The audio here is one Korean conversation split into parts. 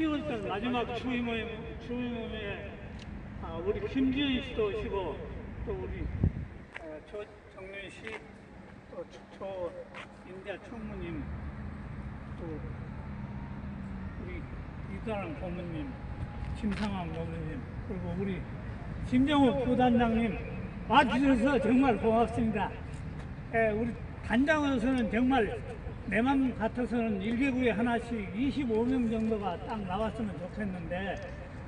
10월달 마지막 추위 모임, 추위 모임에 아, 우리 김지은 씨도 오시고 또 우리 어, 조정래 씨, 또 조 인자 총무님, 또 우리 이사람 고모님, 김상환 고모님, 그리고 우리 김정욱 부단장님 와주셔서 정말 고맙습니다. 예, 우리 단장으로서는 정말 내 맘 같아서는 1개구에 하나씩 25명 정도가 딱 나왔으면 좋겠는데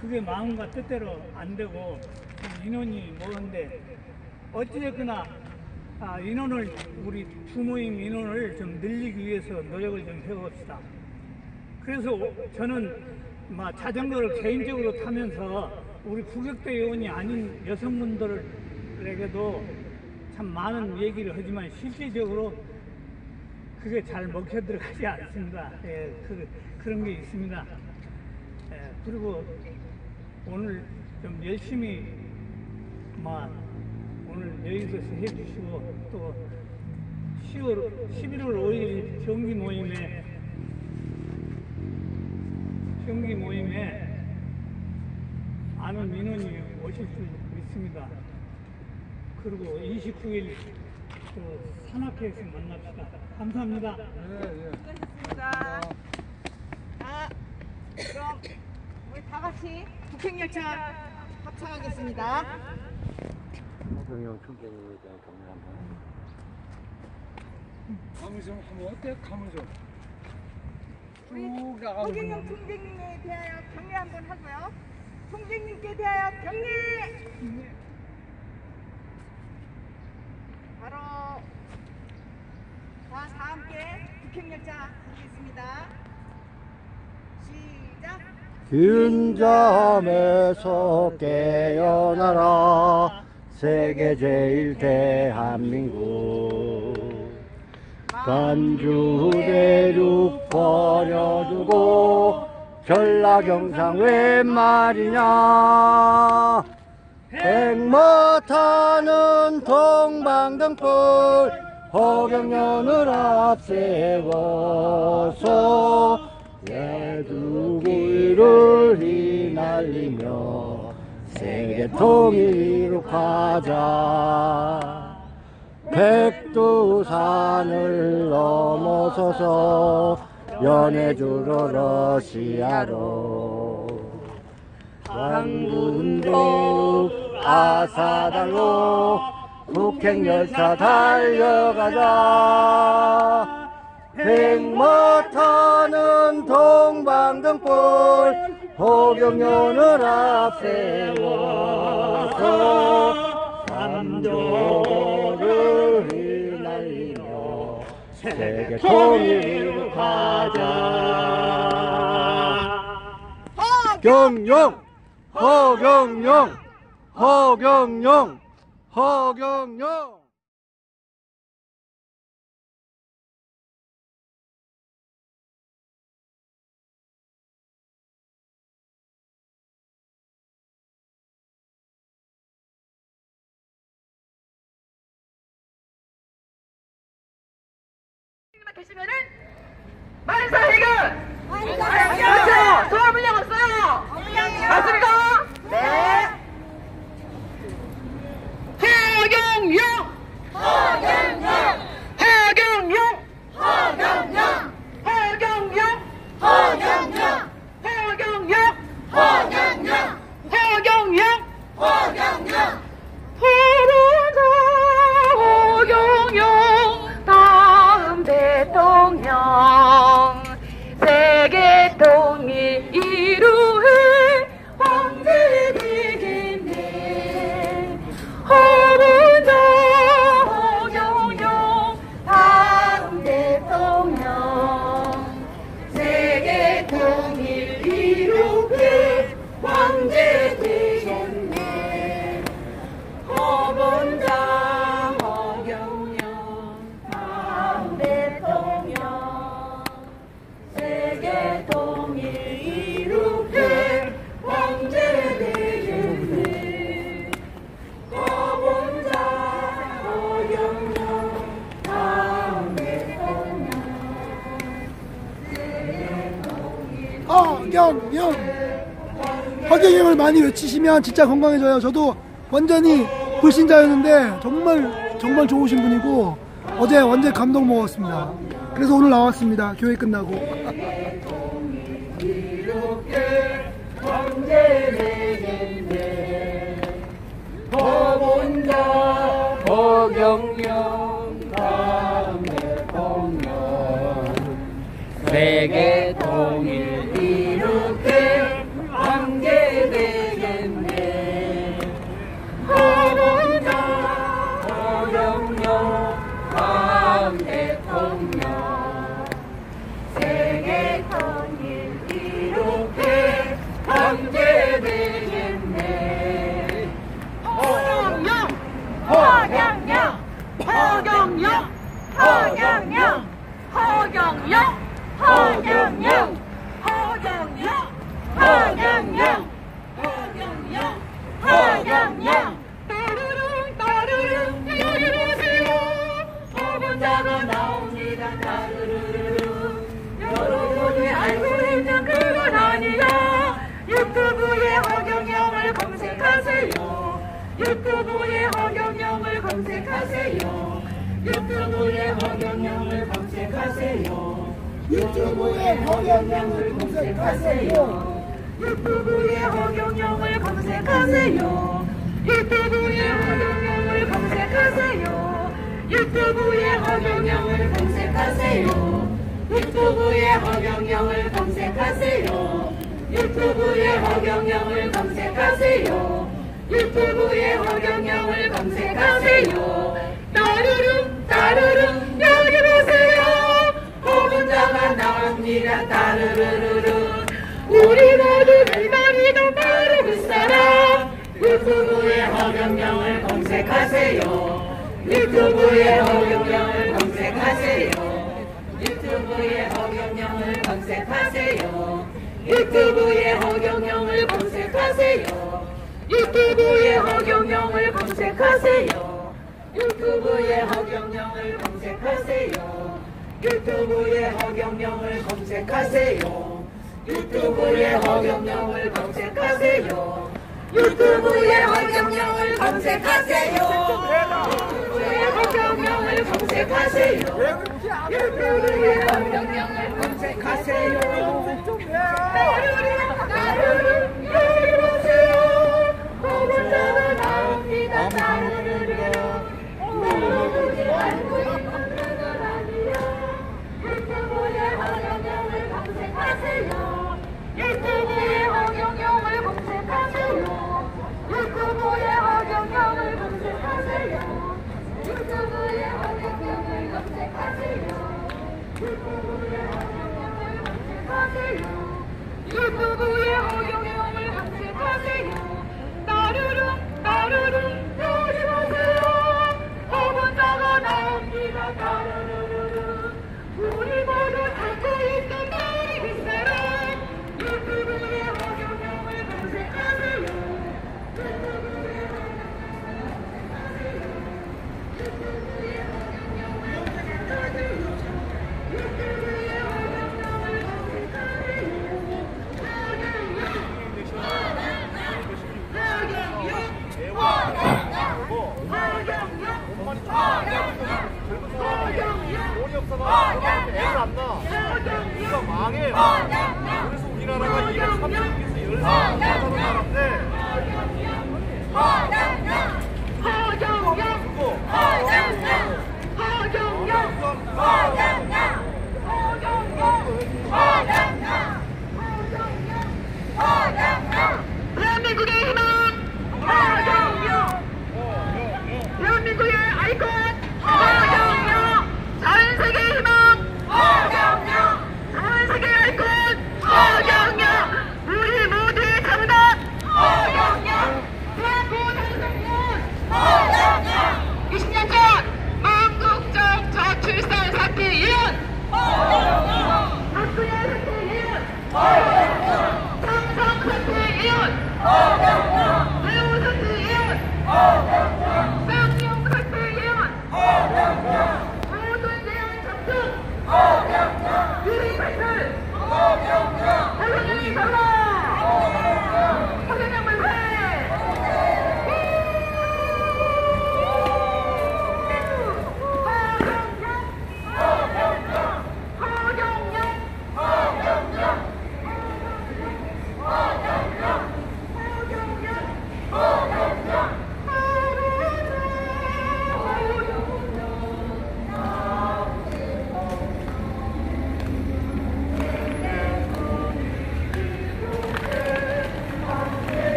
그게 마음과 뜻대로 안 되고 좀 인원이 모는데 어찌됐거나 아, 인원을 우리 부모임 인원을 좀 늘리기 위해서 노력을 좀 해봅시다. 그래서 저는 막 자전거를 개인적으로 타면서 우리 구격대 의원이 아닌 여성분들에게도 참 많은 얘기를 하지만 실질적으로 그게 잘 먹혀 들어가지 않습니다. 예, 그, 그런 게 있습니다. 예, 그리고 오늘 좀 열심히 막 오늘 여의도에서 해주시고 또 10월, 11월 5일 정기 모임에 정기 모임에 많은 민원이 오실 수 있습니다. 그리고 29일 그 산악회에서 만납시다. 감사합니다. 수고하셨습니다. 자, 그럼 우리 다 같이 북행열차 합창하겠습니다. 경영 총장님에 대한 경례 한번. 감우정 하면 어때? 감우정. 우리 쭉 나가고 허경영 총장님에 대하여 경례 한번 하고요. 총장님께 대하여 경례! 바로 자, 다 함께 북행열차 가겠습니다. 시작! 균점에서 깨어나라 세계 제일 대한민국 간주 대륙 버려두고 전라경상 웬 말이냐 백마 타는 동방등불 허경련을 앞세워서 외두기를 휘날리며 세계 통일로 가자. 백두산을 넘어서서 연해주로 러시아로. 강군도 아사달로 북행열차 달려가자. 백마 타는 동방등불 호경련을 앞세워서 삼조를 휘날리며 세계 통일로 가자. 경영 허경영 허경영 허경영 계시면은 만사 해결! 그렇죠! 분량 없어요! 맞습니까? 허경영을 많이 외치시면 진짜 건강해져요. 저도 완전히 불신자였는데 정말 정말 좋으신 분이고 어제 완전 감동 먹었습니다. 그래서 오늘 나왔습니다. 교회 끝나고. 세계 검색하세요. 유튜브에 허경영을 검색하세요. 유튜브에 허경영을 검색하세요. 유튜브에 허경영을 검색하세요. 유튜브에 허경영을 검색하세요. 유튜브에 허경영을 검색하세요. 따르릉 따르릉 여기 보세요. 호문자가 나옵니다. 따르르르르. 우리 모두 일반이도 바르는 사람 유튜브에 허경영을 검색하세요. 유튜브에 허경영을 검색하세요. 유튜브에 허경영을 검색하세요. 유튜브에 허경영을 검색하세요. 유튜브에 허경영을 검색하세요. 유튜브에 허경영을 검색하세요. 유튜브에 허경영을 검색하세요. 유튜브에 허경영을 검색하세요 유튜브에 허경영을 검색하세요. 유튜브에 허경영을 검색하세요. 유튜브에 허경영을 검색하세요 유튜브에 허경영을 검색하세요 그래서 우리나라가 230개에서 10살 나가는 나라인데 대한민국의 희망 허경영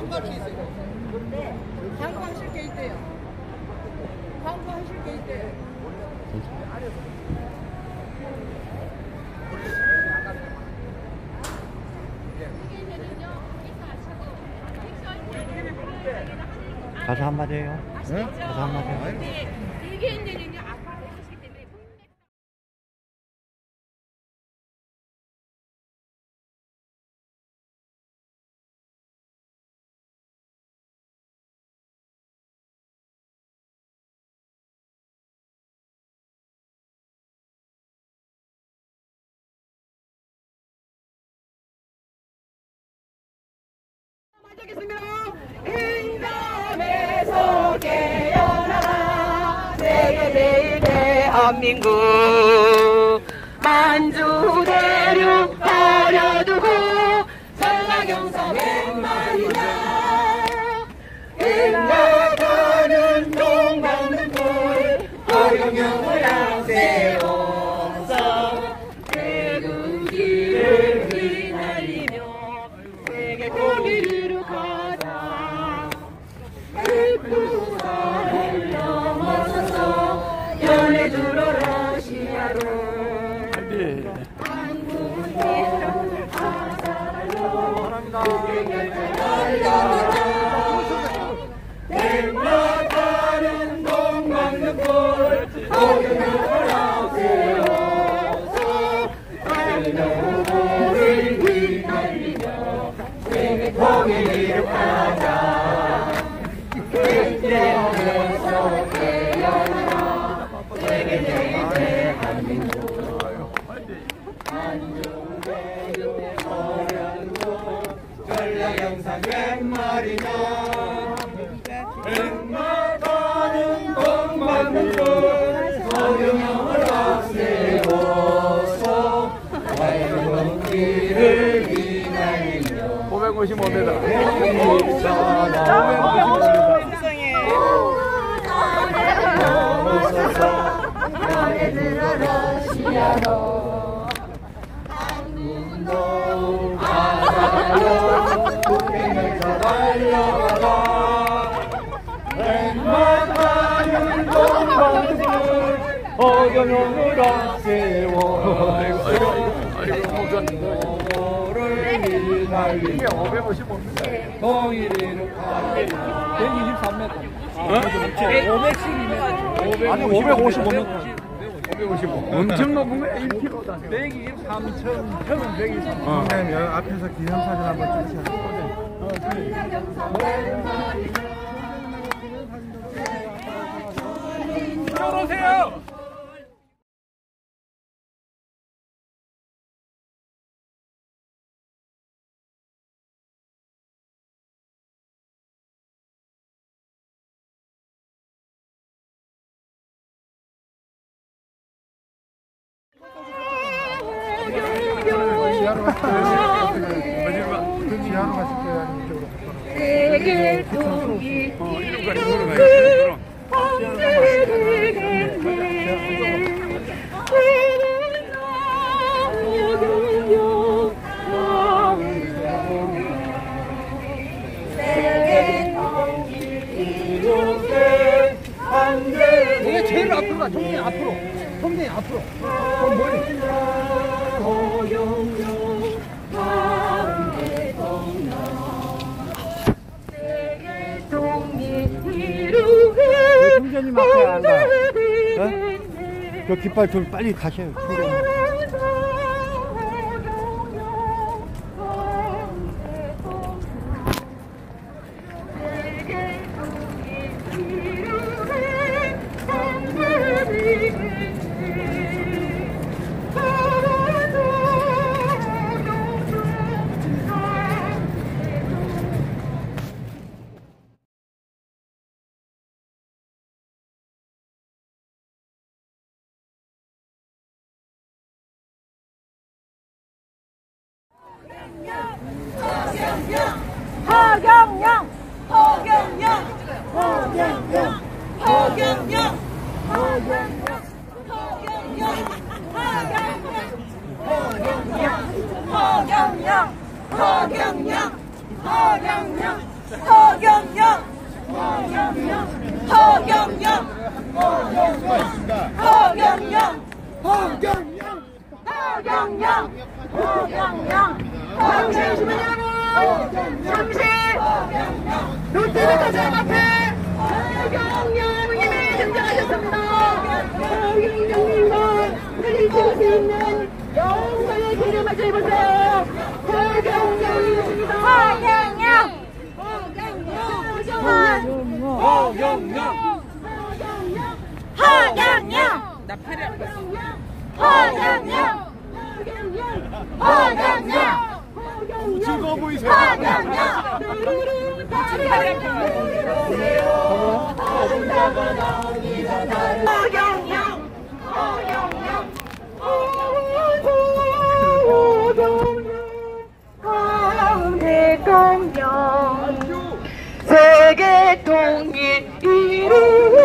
광고하실 게 있대요. 광고하실 게 있대요. 가서 한마디 해요. 가서 한마디 해요. 있는요 깨어나라. 세계 제일 대한민국 만주 대륙 버려두 어경영을 앞세워 아이고 아이고 아이고 목사님 이게 555m. 통일을 가게 123m 아니 555m. 555. 엄청 높은 거야 1km다. 123천 천은 123 어. 여기 앞에서 기념사진 한번 찍자 들어오세요. 지하로 가실 거예요 아니면 이쪽으로 세계 통일 이게 제일 앞으로 가, 총리 앞으로. 총리 앞으로. 어, 머리. 총재님 앞에 앉아. 저 깃발 좀 빨리 가셔요 허경영 허경영 허경영 허경영 허경영 허경영 허경영 허경영 허경영 허경영 허경영 허경영 허경영 허경영 허경영 허경영 잠시 잠시 롯데백화점 앞에 허경영님이 등장하셨습니다 허경영님과 사진 찍을 수 있는 영광의 길을 맞이해보세요 허경영입니다 허경영 허경영 허경영 허경영 나 팔이 아팠어 허경영! 허경영 젊어 보이세요. 세계 통일 이루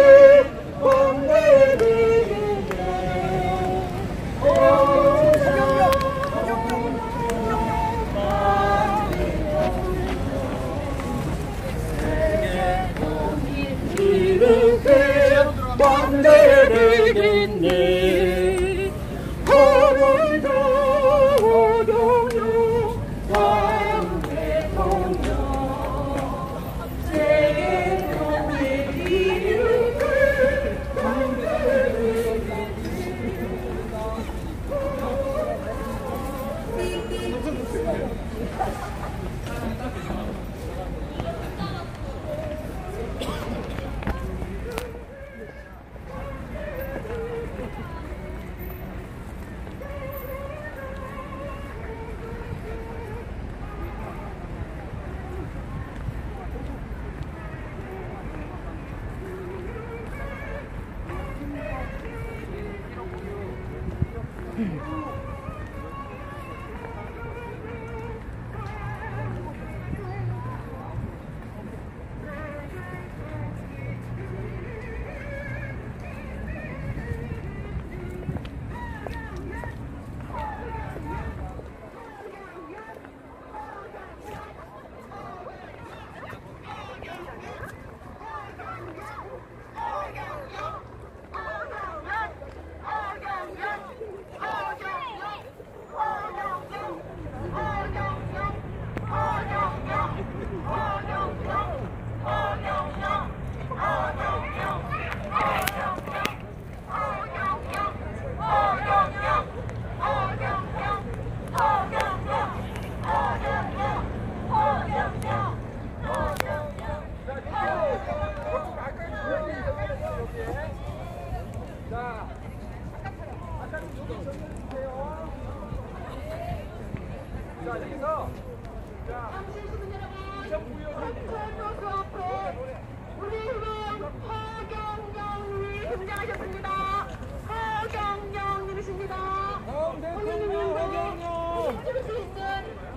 허경영. 해줄 수 있는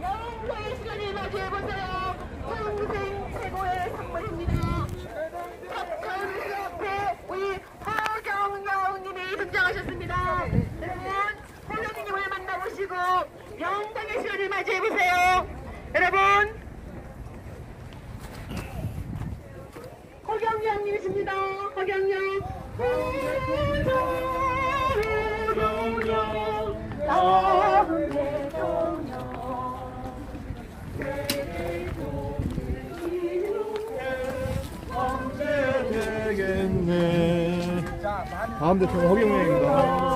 영광의 시간을 맞이해보세요. 평생 최고의 선물입니다. 탑타운 앞에 우리 허경영님이 등장하셨습니다. 여러분, 허경영님을 만나보시고 영광의 시간을 맞이해보세요. 여러분, 허경영님이십니다. 허경영. 되겠네. 다음 대통령 허경영입니다.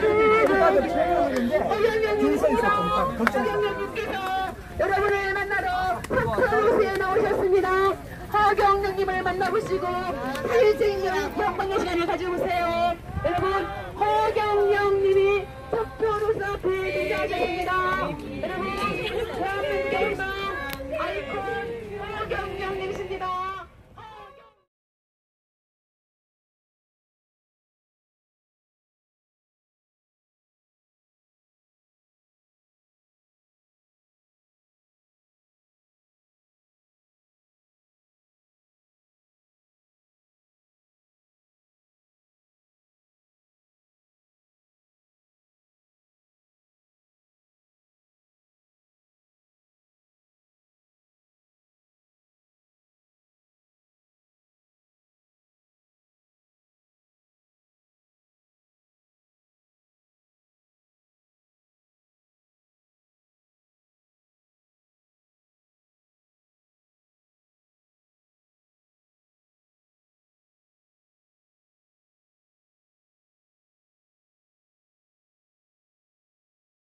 이분이 대통령이셔요. 허경영님께서 여러분을 만나러 탑타우스에 나오셨습니다. 허경영님을 만나보시고 찍는 영광의 시간을 가져보세요. 여러분, 허경영님이 콜스 앞에 도착하셨습니다.